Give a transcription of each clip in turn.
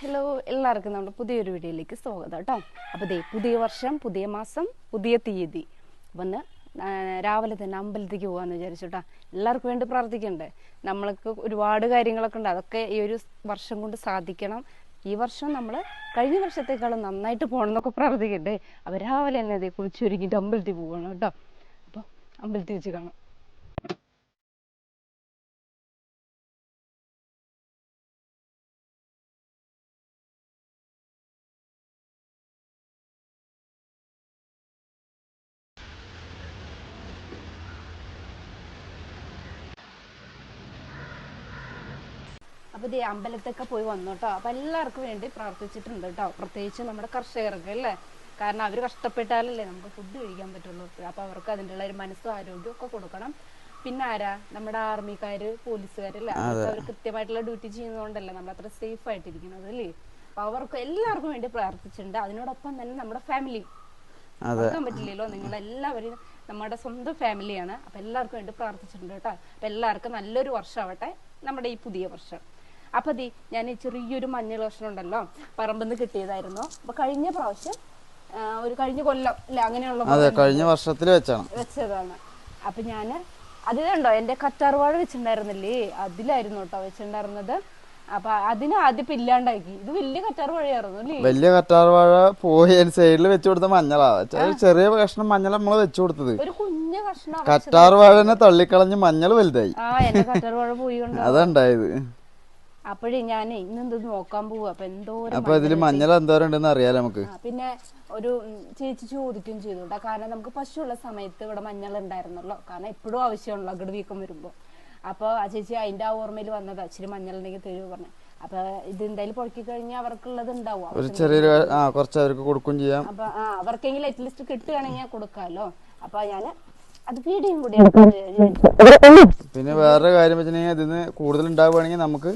Hello എല്ലാവർക്കും നമ്മുടെ പുതിയൊരു വീഡിയോയിലേക്ക് സ്വാഗതം കേട്ടോ. അപ്പോൾ ദേ പുതിയ വർഷം പുതിയ മാസം പുതിയ തീയതി. വന്ന് രാവിലെ തന്നെ അമ്പലത്തേക്ക് പോകാമെന്ന് വിചാരിച്ചു കേട്ടോ. എല്ലാവർക്കും വേണ്ടി പ്രാർത്ഥിക്കണ്ടേ. നമ്മൾക്ക് ഒരുപാട് കാര്യങ്ങളൊക്കെ ഉണ്ട്. അതൊക്കെ ഈ ഒരു വർഷം കൊണ്ട് സാധിക്കണം. ഈ വർഷം നമ്മൾ കഴിഞ്ഞ വർഷത്തേക്കാളും നന്നായിട്ട് പോകണം എന്നൊക്കെ പ്രാർത്ഥിക്കണ്ടേ. അപ്പോൾ രാവിലെ തന്നെ അതേ കുളിച്ചൊരുക്കിയിട്ട് അമ്പലത്തിൽ പോകണം കേട്ടോ. അപ്പോൾ അമ്പലത്തിൽ വെച്ച് കാണാം. അപ്പോൾ ദേ അമ്പലത്തൊക്കെ പോയി വന്നു കേട്ടോ അപ്പോൾ എല്ലാവർക്കും വേണ്ടി പ്രാർത്ഥിച്ചിട്ടുണ്ട് കേട്ടോ പ്രത്യേകിച്ച് നമ്മുടെ കർഷകർക്ക് അല്ലേ? കാരണം അവർ കഷ്ടപ്പെട്ടാലല്ലേ നമുക്ക് ഫുഡ് കഴിക്കാൻ പറ്റുള്ളൂ. അപ്പോൾ അവർക്ക് അതിന്റെ ഒരു മനസ്സും ആരോഗ്യവും ഒക്കെ കൊടുക്കണം. പിന്നെ ആരാ? നമ്മുടെ ആർമിക്കാര് പോലീസുകാരല്ലേ അവർ കൃത്യമായിട്ടുള്ള ഡ്യൂട്ടി ചെയ്യുന്നതുകൊണ്ടല്ലേ നമ്മൾ അത്ര സേഫ് ആയിട്ടിരിക്കുന്നത് അല്ലേ? അപ്പൊ അവർക്ക് എല്ലാവർക്കും വേണ്ടി പ്രാർത്ഥിച്ചിട്ടുണ്ട്. അതിനോടൊപ്പം തന്നെ നമ്മുടെ ഫാമിലി മറക്കാൻ പറ്റില്ലല്ലോ നിങ്ങൾ എല്ലാവരും നമ്മുടെ സ്വന്തം ഫാമിലിയാണ് അപ്പൊ എല്ലാവർക്കും വേണ്ടി പ്രാർത്ഥിച്ചിട്ടുണ്ട് കേട്ടോ അപ്പൊ എല്ലാവർക്കും നല്ലൊരു വർഷമാവട്ടെ നമ്മുടെ ഈ പുതിയ വർഷം. അപ്പൊ ദീ ഞാൻ ഈ ചെറിയൊരു മഞ്ഞൾ കഷ്ണം ഉണ്ടല്ലോ നിന്ന് കിട്ടിയതായിരുന്നു. അപ്പൊ കഴിഞ്ഞ പ്രാവശ്യം ഒരു കഴിഞ്ഞ കൊല്ലം അല്ലെ അങ്ങനെയുള്ള അതെ കഴിഞ്ഞ വർഷത്തിൽ വെച്ചാണ്. വെച്ചതാണ്. അപ്പൊ ഞാൻ അത് കണ്ടോ എന്റെ കറ്റാർവാഴ വെച്ചിട്ടുണ്ടായിരുന്നില്ലേ? അതിലായിരുന്നു കേട്ടോ വെച്ചിട്ടുണ്ടായിരുന്നത്. അപ്പൊ അതിന് ആദ്യം ഇല്ലാണ്ടാക്കി ഇത് വലിയ കറ്റാർവാഴയായിരുന്നു അല്ലേ? വലിയ കറ്റാർവാഴ പോയി സൈഡിൽ വെച്ചു കൊടുത്ത മഞ്ഞളാ. ചെറിയ കഷ്ണം മഞ്ഞൾ നമ്മൾ വെച്ചു കൊടുത്തത്. ഒരു കുഞ്ഞു കഷ്ണം കറ്റാർവാഴനെ തള്ളിക്കളഞ്ഞ് മഞ്ഞൾ വലുതായി. ആ എന്റെ കറ്റാർവാഴ പോയി അതുണ്ടായത് അപ്പോഴേ ഞാൻ ഇന്നെന്ത് നോക്കാൻ പോവാ. അപ്പൊ എന്തോ അപ്പൊ ഇതിൽ മഞ്ഞൾ എന്തോരം ഉണ്ടെന്ന് അറിയാലോ നമുക്ക്? പിന്നെ ഒരു ചേച്ചി ചോദിക്കുകയും ചെയ്തു കേട്ടോ. കാരണം നമുക്ക് പശുള്ള സമയത്ത് ഇവിടെ മഞ്ഞൾ ഉണ്ടായിരുന്നല്ലോ. കാരണം എപ്പോഴും ആവശ്യമുള്ള ഗഡ് വീക്കം വരുമ്പോ. അപ്പൊ ആ ചേച്ചി അതിന്റെ ആ ഓർമ്മയിൽ വന്നതാ ഇച്ചിരി മഞ്ഞൾ ഉണ്ടെങ്കിൽ തെരുവ് പറഞ്ഞു. അപ്പൊ ഇത് എന്തായാലും പൊഴക്കി കഴിഞ്ഞാൽ അവർക്കുള്ളത് ഉണ്ടാവും. ഒരു ചെറിയൊരു ആ കുറച്ച് അവർക്ക് കൊടുക്കും ചെയ്യാം. അപ്പൊ അവർക്കെങ്കിലും അറ്റ്ലീസ്റ്റ് കിട്ടുകയാണെങ്കിൽ കൊടുക്കാല്ലോ അപ്പൊ ഞാൻ അത് പീടിയും കൂടി പിന്നെ വേറെ കാര്യം വെച്ചിട്ടുണ്ടെങ്കിൽ ഇതിന് കൂടുതൽ ഉണ്ടാവുകയാണെങ്കിൽ നമുക്ക്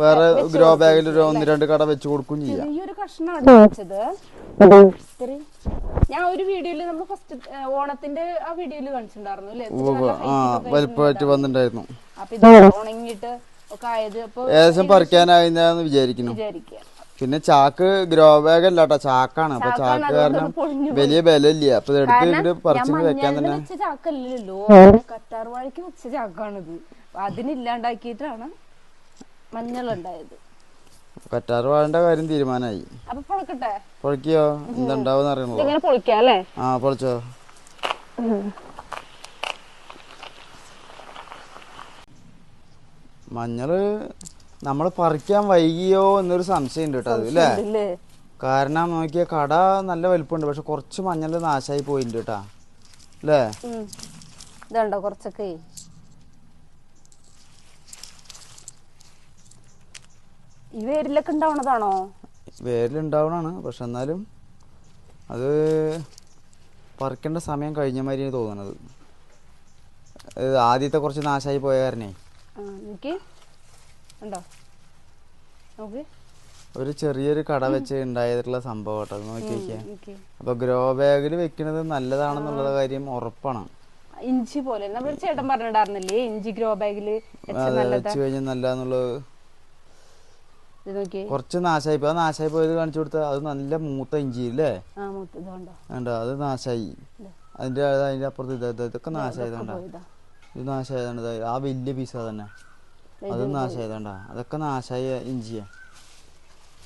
വേറെ ഗ്രോ ബാഗിൽ ഒരു ഒന്ന് രണ്ട് കട വെച്ച് കൊടുക്കും ചെയ്യാം. ചെറിയൊരു കഷ്ണമാണ് വെച്ചത്. ഞാൻ ഒരു വീഡിയോയിൽ നമ്മൾ ഫസ്റ്റ് ഓണത്തിന്റെ ആ വീഡിയോയിൽ കാണിച്ചിട്ടുണ്ടായിരുന്നു അല്ലേ? വലിപ്പമായിട്ട് വന്നിട്ടുണ്ടായിരുന്നു. അപ്പൊ ഇത് ഉണങ്ങിയിട്ട് ഒക്കെ ആയത് അപ്പൊ ഏകദേശം പറിക്കാനായിന്ന് വിചാരിക്കുന്നു. പിന്നെ ചാക്ക് ഗ്രോ ബാഗ് അല്ല കേട്ടോ ചാക്കാണ്. അപ്പൊ ചാക്ക് കാരണം വലിയ വലിയ ഇല്ല അപ്പൊ എടുത്ത് പറിച്ചു വെക്കാൻ തന്നെ വെച്ച ചാക്കല്ലല്ലോ. കറ്റാർ വാഴയ്ക്ക് വെച്ച ചാക്കാണിത്. അതിനില്ലാണ്ടാക്കിട്ടാണ് അതിനില്ലാണ്ടാക്കിയിട്ടാണ് മഞ്ഞൾ ഉണ്ടായത് കറ്റാറ് വാഴന്റെ കാര്യം തീരുമാനമായി അപ്പൊ പൊളിക്കട്ടെ? പൊളിക്കോ എന്തുണ്ടാവും അറിയണല്ലോ. ഇങ്ങനെ പൊളിക്കാം അല്ലേ? ആ പൊളിച്ചോ. മഞ്ഞൾ നമ്മൾ പറിക്കാൻ വൈകിയോ എന്നൊരു സംശയം ഉണ്ട് കേട്ടോ അത് അല്ലേ? കാരണം നോക്കിയ കട നല്ല വലിപ്പമുണ്ട് പക്ഷെ കുറച്ച് മഞ്ഞൾ നാശായി പോയിട്ടുണ്ട് കേട്ടാ. അല്ലേ. ഇതുണ്ടോ കുറച്ചൊക്കെ? ഈ വേരിലൊക്കെ ഉണ്ടാവണതാണോ? വേരിലുണ്ടാവണാണ്. പക്ഷെ എന്നാലും അത് പറിക്കേണ്ട സമയം കഴിഞ്ഞ മാതിരിയാണ് തോന്നുന്നത് ആദ്യത്തെ കുറച്ച് നാശമായി പോയ കാരണേ. നോക്കി. ഉണ്ടോ നോക്ക്. ഒരു ചെറിയൊരു കട വെച്ച് ഉണ്ടായിട്ടുള്ള സംഭവം കേട്ടോ. നോക്കി നോക്കിയാൽ നോക്കി. അപ്പൊ ഗ്രോ ബാഗിൽ വെക്കുന്നത് നല്ലതാണെന്നുള്ള കാര്യം ഉറപ്പാണ്. ഇഞ്ചി പോലെ. നമ്മൾ ചേട്ടൻ പറഞ്ഞിട്ടുണ്ടായിരുന്നില്ലേ? ഇഞ്ചി ഗ്രോ ബാഗിൽ വെച്ച കഴിഞ്ഞാൽ നല്ലതെന്നുള്ളത് കുറച്ച് നാശായി. പോയി നാശായി പോയത് കാണിച്ചു കൊടുത്ത അത് നല്ല മൂത്ത ഇഞ്ചി അല്ലേ വേണ്ട അത് നാശായി. അതിന്റെ അതിന്റെ അപ്പുറത്ത് ഇത് ഇത് ഇതൊക്കെ നാശായതാണ്ട ഇത്. നാശായതാണ് ആ വലിയ പീസ തന്നെ. അത് നാശായതാണ്ട അതൊക്കെ നാശായ ഇഞ്ചിയാ.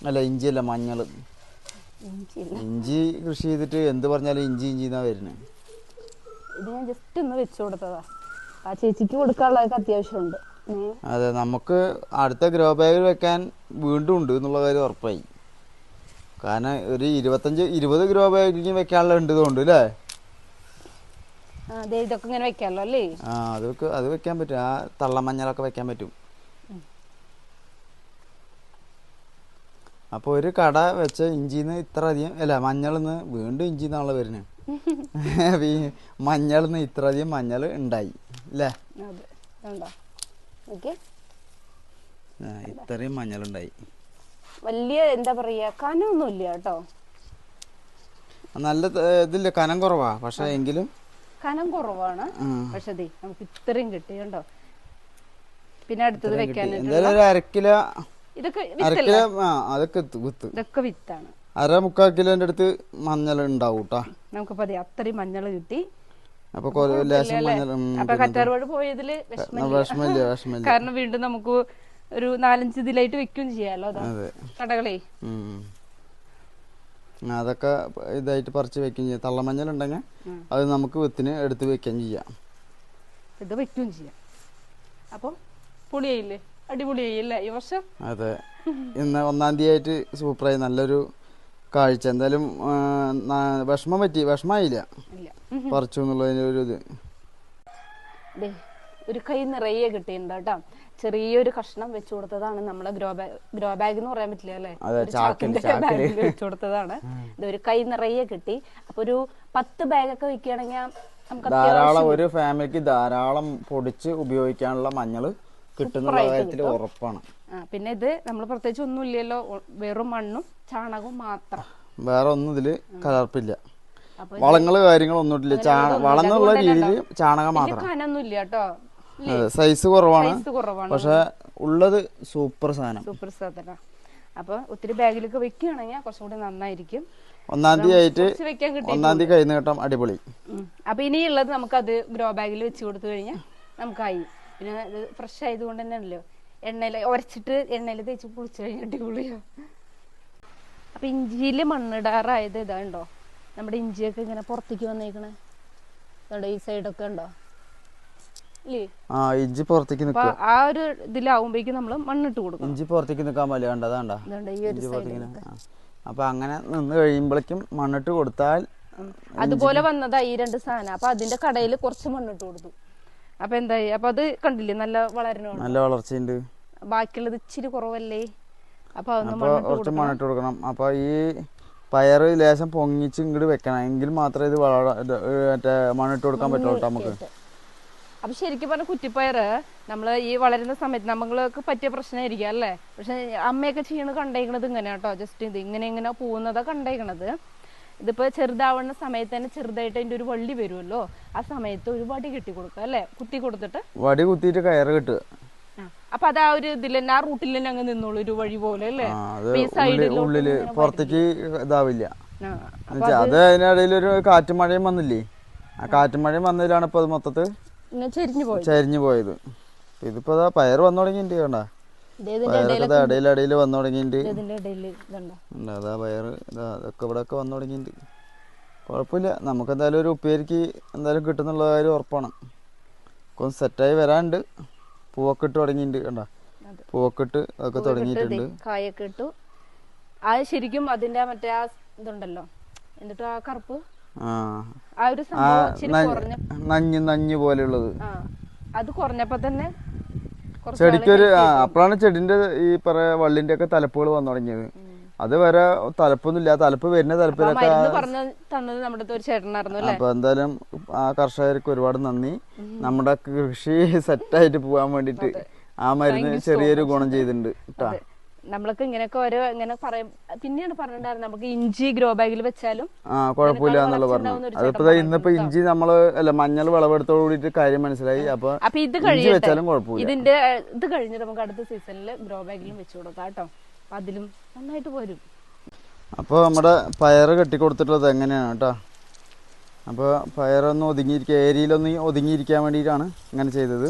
അല്ല ഇഞ്ചിയല്ല മഞ്ഞൾ. ഇഞ്ചി ഇഞ്ചി കൃഷി ചെയ്തിട്ട് എന്ത് പറഞ്ഞാലും ഇഞ്ചി ഇഞ്ചി എന്നാ വരുന്നത് ഇത് ഞാൻ ജസ്റ്റ് ഒന്ന് വെച്ചു കൊടുത്തതാ. ആ ചേച്ചിക്ക് കൊടുക്കാനുള്ളതൊക്കെ അത്യാവശ്യമുണ്ട്. അതെ നമുക്ക് അടുത്ത ഗ്രോ ബാഗിൽ വെക്കാൻ വീണ്ടും ഉണ്ട് എന്നുള്ള കാര്യം ഉറപ്പായി. കാരണം ഒരു ഇരുപത്തഞ്ച് ഇരുപത് ഗ്രോ ബാഗിലേക്ക് വെക്കാനുള്ള ഉണ്ട് ഇതുകൊണ്ട് അല്ലേ? ഇതൊക്കെ ഇങ്ങനെ വെക്കാമല്ലോ അല്ലേ? ആ അത് അത് വെക്കാൻ പറ്റും. ആ തള്ളമഞ്ഞളൊക്കെ വെക്കാൻ പറ്റും. അപ്പോൾ ഒരു കട വെച്ച ഇഞ്ചിന്ന് ഇത്ര അധികം അല്ല മഞ്ഞളിന്ന് വീണ്ടും ഇഞ്ചി എന്നാണല്ലോ വരുന്നത് മഞ്ഞളിന്ന് ഇത്ര അധികം മഞ്ഞൾ ഉണ്ടായി അല്ലേ അതെ ഇതുണ്ടോ നോക്കി ആ, ഇത്രയും മഞ്ഞളുണ്ടായി. വലിയ എന്താ പറയാ കനമൊന്നുമില്ല കേട്ടോ. നല്ല ഇതില്ല കനം കുറവാ. പക്ഷെ എങ്കിലും കനം കുറവാണ്. പക്ഷെ നമുക്ക് ഇത്രയും കിട്ടി കണ്ടോ. പിന്നെ അടുത്തത്. വെക്കാനായിട്ട് എന്തായാലും ഒരു അര കിലോ ഇതൊക്കെ അതൊക്കെ വിത്ത് ഇതൊക്കെ വിത്താണ്. അര മുക്കാൽ കിലോന്റെ അടുത്ത് മഞ്ഞൾ ഉണ്ടാവും നമുക്ക് അതെ അത്രയും മഞ്ഞൾ കിട്ടി. അപ്പൊ പോയതിൽ കാരണം വീണ്ടും നമുക്ക് ഒരു നാലഞ്ച് ഇതിലായിട്ട് വെക്കും ചെയ്യാലോ കടകളെ. അതൊക്കെ ഇതായിട്ട് പറിച്ച് വെക്കുകയും ചെയ്യാം. തള്ളമഞ്ഞൾ ഉണ്ടെങ്കിൽ അത് നമുക്ക് വിത്തിന് എടുത്ത് വെക്കുകയും ചെയ്യാം. ഇത് വെക്കുകയും ചെയ്യാം. അപ്പൊ പുളിയായില്ലേ? അടിപൊളിയായില്ലേ ഈ വർഷം? അതെ. ഇന്ന് ഒന്നാം തീയതി ആയിട്ട് സൂപ്പറായി. നല്ലൊരു കാഴ്ച. എന്തായാലും വിഷമം പറ്റി. വിഷമായില്ല ഇല്ല. പറിച്ചു ഒരു ഇത്. ഒരു കൈ നിറയെ കിട്ടിയിട്ടുണ്ട് കേട്ടോ. ചെറിയൊരു കഷ്ണം വെച്ചു കൊടുത്തതാണ് നമ്മളെ ഗ്രോ ബാഗ് ഗ്രോ ബാഗ് എന്ന് പറയാൻ പറ്റില്ല അല്ലേ? ചാക്കിന്റെ. ബാഗിൽ വെച്ചു കൊടുത്തതാണ്. ഇത് ഒരു കൈ നിറയെ കിട്ടി. അപ്പൊ ഒരു പത്ത് ബാഗൊക്കെ വെക്കുകയാണെങ്കിൽ ധാരാളം ഒരു ഫാമിലിക്ക് ധാരാളം പൊടിച്ച് ഉപയോഗിക്കാനുള്ള മഞ്ഞൾ കിട്ടുന്ന കാര്യത്തിൽ ഉറപ്പാണ്. പിന്നെ ഇത് നമ്മൾ പ്രത്യേകിച്ച് ഒന്നും ഇല്ലല്ലോ വെറും മണ്ണും ചാണകവും മാത്രം. വേറെ ഒന്നും ഇതിൽ കലർപ്പില്ല. വളങ്ങൾ കാര്യങ്ങളൊന്നും ഇല്ല വളന്നുള്ള രീതിയിൽ ചാണകം മാത്രം. കേട്ടോ. സൈസ് കുറവാണ്. പക്ഷെ ഉള്ളത് സൂപ്പർ സാധനം. സൂപ്പർ സാധന. അപ്പൊ ഒത്തിരി ബാഗിലൊക്കെ വെക്കുകയാണെങ്കിൽ കുറച്ചുകൂടി നന്നായിരിക്കും. ഒന്നാം തീയതി ആയിട്ട് ഒന്നാം തീയതി കഴിഞ്ഞ ഘട്ടം അടിപൊളി. അപ്പൊ ഇനിയുള്ളത് നമുക്കത് ഗ്രോ ബാഗിൽ വെച്ച് കൊടുത്തു കഴിഞ്ഞാൽ നമുക്കായി. പിന്നെ ഫ്രഷ് ആയതുകൊണ്ട് തന്നെയല്ലോ എണ്ണയിൽ ഉരച്ചിട്ട് എണ്ണയിൽ തേച്ച് പൊളിച്ചു കഴിഞ്ഞാൽ അടിപൊളിയാ. അപ്പൊ ഇഞ്ചിയിൽ മണ്ണിടാറായത് ഇതാ ഉണ്ടോ നമ്മുടെ ഇഞ്ചിയൊക്കെ ഇങ്ങനെ പുറത്തേക്ക് വന്നേക്കണേ. ഈ സൈഡൊക്കെ ഉണ്ടോ? ആ ഇഞ്ചി പുറത്തേക്ക് നിൽക്കുക. ആ ഒരു ഇതിലാവുമ്പോഴേക്കും നമ്മൾ മണ്ണിട്ട് കൊടുക്കും ഇഞ്ചി പുറത്തേക്ക് നിൽക്കാൻ പറ്റില്ല കണ്ട? അതാണ്ട? ഇഞ്ചി പുറത്തേക്ക് അപ്പൊ അങ്ങനെ നിന്ന് കഴിയുമ്പോഴേക്കും മണ്ണിട്ട് കൊടുത്താൽ അതുപോലെ വന്നതാ ഈ രണ്ട് സാധനം. അപ്പൊ അതിന്റെ കടയിൽ കുറച്ച് മണ്ണിട്ട് കൊടുത്തു. അപ്പൊ എന്തായി? അപ്പൊ അത് കണ്ടില്ലേ? നല്ല വളരണോ? നല്ല വളർച്ചയുണ്ട്. ബാക്കിയുള്ളത് ഇച്ചിരി കുറവല്ലേ? അപ്പൊ മണ്ണിട്ട് കൊടുക്കണം. അപ്പൊ ഈ പയറ് ലേശം പൊങ്ങിച്ച് ഇങ്ങോട്ട് വെക്കണം. എങ്കിൽ മാത്രമേ ഇത് വള മറ്റേ മണ്ണിട്ട് കൊടുക്കാൻ പറ്റുള്ളൂ നമുക്ക്. അപ്പൊ ശരിക്കും പറഞ്ഞ കുറ്റിപ്പയറ് നമ്മൾ ഈ വളരുന്ന സമയത്ത് നമ്മൾക്ക് പറ്റിയ പ്രശ്നമായിരിക്കും അല്ലേ? പക്ഷെ അമ്മയൊക്കെ ചെയ്യണത് കണ്ടേക്കണത് ഇങ്ങനെ കേട്ടോ. ജസ്റ്റ് ഇത് ഇങ്ങനെ ഇങ്ങനെ പോകുന്നതാ കണ്ടേക്കണത്. ഇതിപ്പോ ചെറുതാവുന്ന സമയത്ത് തന്നെ ചെറുതായിട്ട് അതിന്റെ ഒരു വള്ളി വരുമല്ലോ. ആ സമയത്ത് ഒരു വടി കെട്ടി കൊടുക്കുക അല്ലേ? കുത്തി കൊടുത്തിട്ട്? വടി കുത്തിയിട്ട് കയറ് കിട്ടുക. അപ്പൊ അത് ആ ഒരു ഇതിൽ തന്നെ ആ റൂട്ടിൽ തന്നെ അങ്ങ് നിന്നോളൂ ഒരു വഴി പോലെ അല്ലേ? ആ അത് ഈ ഉള്ളിൽ സൈഡിലോട്ട് ഉള്ളിൽ പുറത്തേക്ക് ഇതാവില്ല. ആ. എന്നുവെച്ചാ അത് അതിനിടയിൽ ഒരു കാറ്റും മഴയും വന്നില്ലേ? ആ കാറ്റും മഴയും വന്നതിലാണ് ഇപ്പൊ അത് മൊത്തത്തിൽ ഇങ്ങനെ ചെരിഞ്ഞു പോയി ചരിഞ്ഞു പോയത്. ഇപ്പൊ ഇതിപ്പോ അതാ പയർ വന്നു തുടങ്ങിയിട്ടുണ്ട് കണ്ട. ഇത് ഇതിന്റെ പയറൊക്കെ ദാ ഇടയിൽ ഇടയിൽ വന്നു തുടങ്ങിയിട്ടുണ്ട്. ഇതിന്റെ ഇടയിൽ ഇതുണ്ടോ? ഉണ്ട് അതാ ഇതാ അതൊക്കെ ഇവിടെ ഒക്കെ വന്നു തുടങ്ങിയിട്ടുണ്ട്. കുഴപ്പമില്ല. നമുക്ക് എന്തായാലും ഒരു ഉപ്പേരിക്ക് എന്തായാലും കിട്ടുന്നുള്ള കാര്യം ഉറപ്പാണ്. ഒക്കെ സെറ്റായി വരാനുണ്ട്. പൂവൊക്കെ ഇട്ട് തുടങ്ങിയിട്ടുണ്ട് കണ്ട. പൂവൊക്കെ ഇട്ട് അതൊക്കെ തുടങ്ങിയിട്ടുണ്ട്. കായൊക്കെ ഇട്ടു. ആ ശരിക്കും അതിന്റെ മറ്റേ ആ ഇതുണ്ടല്ലോ എന്നിട്ട് ആ കറുപ്പ്? ആ. ഒരു നഞ്ഞ് നഞ്ഞ് പോലെയുള്ളത്. അത് കുറഞ്ഞപ്പോ തന്നെ ചെടിക്കൊരു അപ്പോഴാണ് ചെടിന്റെ ഈ പറയ വള്ളിന്റെ ഒക്കെ തലപ്പുകൾ വന്നു തുടങ്ങിയത്. അത് വരെ തലപ്പൊന്നുമില്ല തലപ്പ് വരുന്ന തലപ്പിലൊക്കെ അപ്പൊ എന്തായാലും ആ കർഷകർക്ക് ഒരുപാട് നന്ദി. നമ്മുടെ കൃഷി സെറ്റായിട്ട് പോകാൻ വേണ്ടിട്ട് ആ മരുന്ന് ചെറിയൊരു ഗുണം ചെയ്തിട്ടുണ്ട് കേട്ടാ നമ്മൾക്ക് ഇങ്ങനെയൊക്കെ ഓരോ ഇങ്ങനെ പറയും. പിന്നെയാണ് പറഞ്ഞിട്ടുണ്ടായിരുന്നു നമുക്ക് ഇഞ്ചി ഗ്രോ ബാഗിൽ വെച്ചാലും ആ കുഴപ്പമില്ല എന്നുള്ള പറഞ്ഞു. അതിപ്പോ ഇന്നിപ്പോ ഇഞ്ചി നമ്മൾ അല്ല മഞ്ഞൾ വിളവെടുത്തോട് കൂടിയിട്ട് കാര്യം മനസ്സിലായി. അപ്പൊ അപ്പൊ ഇത് കഴിഞ്ഞു വെച്ചാലും കുഴപ്പമില്ല. ഇതിന്റെ ഇത് കഴിഞ്ഞിട്ട് നമുക്ക് അടുത്ത സീസണിൽ ഗ്രോ ബാഗിലും വെച്ചു കൊടുക്കാം കേട്ടോ. അപ്പൊ അതിലും നന്നായിട്ട് പോരും. അപ്പോൾ നമ്മുടെ പയറ് കെട്ടിക്കൊടുത്തിട്ടുള്ളത് എങ്ങനെയാണ് കേട്ടോ അപ്പോൾ പയറൊന്ന് ഒതുങ്ങിയിരിക്കുക ഏരിയയിലൊന്ന് ഒതുങ്ങിയിരിക്കാൻ വേണ്ടിയിട്ടാണ് ഇങ്ങനെ ചെയ്തത്.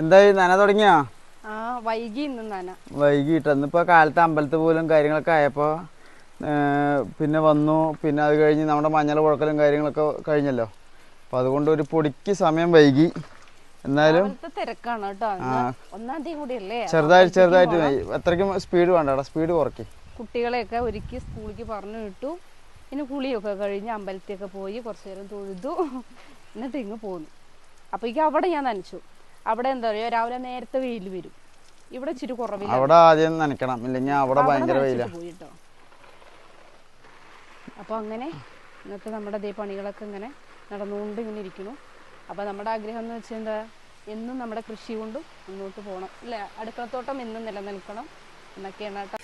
എന്തായി നന തുടങ്ങിയാ? വൈകി വൈകിട്ട്. ഇന്നിപ്പോൾ കാലത്ത് അമ്പലത്തിൽ പോലും കാര്യങ്ങളൊക്കെ ആയപ്പോൾ പിന്നെ വന്നു. പിന്നെ അത് കഴിഞ്ഞ് നമ്മുടെ മഞ്ഞൾ കുഴക്കലും കാര്യങ്ങളൊക്കെ കഴിഞ്ഞല്ലോ. അപ്പോൾ അതുകൊണ്ട് ഒരു പൊടിക്ക് സമയം വൈകി. എന്നാലും ചെറുതായിട്ട് ചെറുതായിട്ട്. അത്രയ്ക്കും സ്പീഡ് വേണ്ട സ്പീഡ് കുറക്കി കുട്ടികളെയൊക്കെ ഒരുക്കി സ്കൂളിലേക്ക് പറഞ്ഞു വിട്ടു. പിന്നെ കുളിയൊക്കെ കഴിഞ്ഞ് അമ്പലത്തിലൊക്കെ പോയി കുറച്ച് നേരം തൊഴുതു. എന്നിട്ട് ഇങ്ങ് പോന്നു. അപ്പോഴേക്കും അവിടെ ഞാൻ നനച്ചു. അവിടെ എന്താ പറയുക രാവിലെ നേരത്തെ വെയിൽ വരും. ഇവിടെ ഇച്ചിരി കുറവില്ല അവിടെ ആദ്യം നനയ്ക്കണം ഇല്ലെങ്കിൽ അവിടെ ഭയങ്കര വെയില. പോയിട്ടോ പോയി അപ്പൊ അങ്ങനെ ഇന്നത്തെ നമ്മുടെ ദേ പണികളൊക്കെ ഇങ്ങനെ നടന്നുകൊണ്ട് ഇങ്ങനെ ഇരിക്കുന്നു. അപ്പൊ നമ്മുടെ ആഗ്രഹം എന്ന് വെച്ചാൽ എന്താ എന്നും നമ്മുടെ കൃഷി കൊണ്ടും മുന്നോട്ട് പോകണം അല്ലേ? അടുക്കളത്തോട്ടം എന്നും നിലനിൽക്കണം. എന്നൊക്കെയാണ് കേട്ടോ.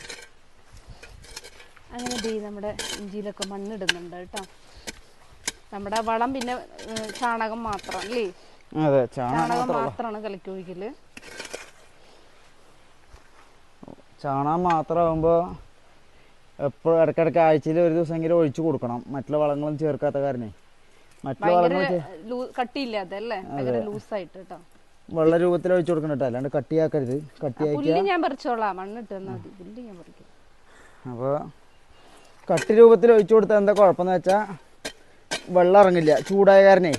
അങ്ങനെ ദേ നമ്മുടെ ഇഞ്ചിയിലൊക്കെ മണ്ണിടുന്നുണ്ട് കേട്ടോ. നമ്മുടെ വളം പിന്നെ ചാണകം മാത്രം അല്ലേ? അതെ ചാണകം മാത്രമാണ് കലക്കി ഒഴിക്കൽ. ചാണകം മാത്രമാകുമ്പോൾ എപ്പോഴും ഇടക്കിടക്ക് ആഴ്ചയിൽ ഒരു ദിവസം ദിവസമെങ്കിലും ഒഴിച്ചു കൊടുക്കണം. മറ്റുള്ള വളങ്ങളും ചേർക്കാത്ത കാരണേ. മറ്റുള്ള വളങ്ങൾ കട്ടിയില്ലാതെ അല്ലേ ലൂസായിട്ട് കേട്ടോ. വെള്ള രൂപത്തിൽ ഒഴിച്ചു കൊടുക്കണം കേട്ടോ അല്ലാണ്ട് കട്ടിയാക്കരുത്. കട്ടിയാക്കിയാൽ പുല്ല് ഞാൻ പറിച്ചോളാം. മണ്ണിട്ട് തന്നാൽ മതി. പുല്ല് ഞാൻ പറിക്കും. അപ്പോൾ കട്ടി രൂപത്തിൽ ഒഴിച്ചു കൊടുത്താൽ എന്താ കുഴപ്പമെന്ന് വെച്ചാൽ വെള്ളം ഇറങ്ങില്ല. ചൂടായ കാരണേ.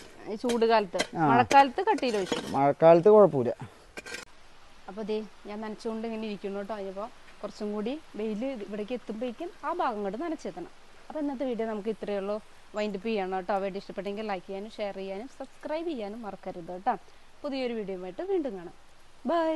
ചൂട് കാലത്ത് മഴക്കാലത്ത് കട്ടിയിൽ ഒഴിച്ചു മഴക്കാലത്ത് കുഴപ്പമില്ല. അപ്പോൾ ദേ ഞാൻ നനച്ചുകൊണ്ട് ഇങ്ങനെ ഇരിക്കുന്നു കേട്ടോ. കുറച്ചും കൂടി വെയിൽ ഇവിടേക്ക് എത്തുമ്പോഴേക്കും ആ ഭാഗം കൊണ്ട് നനച്ചെത്തണം അപ്പോൾ ഇന്നത്തെ വീഡിയോ നമുക്ക് ഇത്രയേ ഉള്ളൂ. വൈൻഡ് അപ്പ് ചെയ്യണം കേട്ടോ. വീഡിയോ ഇഷ്ടപ്പെട്ടെങ്കിൽ ലൈക്ക് ചെയ്യാനും ഷെയർ ചെയ്യാനും സബ്സ്ക്രൈബ് ചെയ്യാനും മറക്കരുത് കേട്ടോ. പുതിയൊരു വീഡിയോ ആയിട്ട് വീണ്ടും കാണാം. ബൈ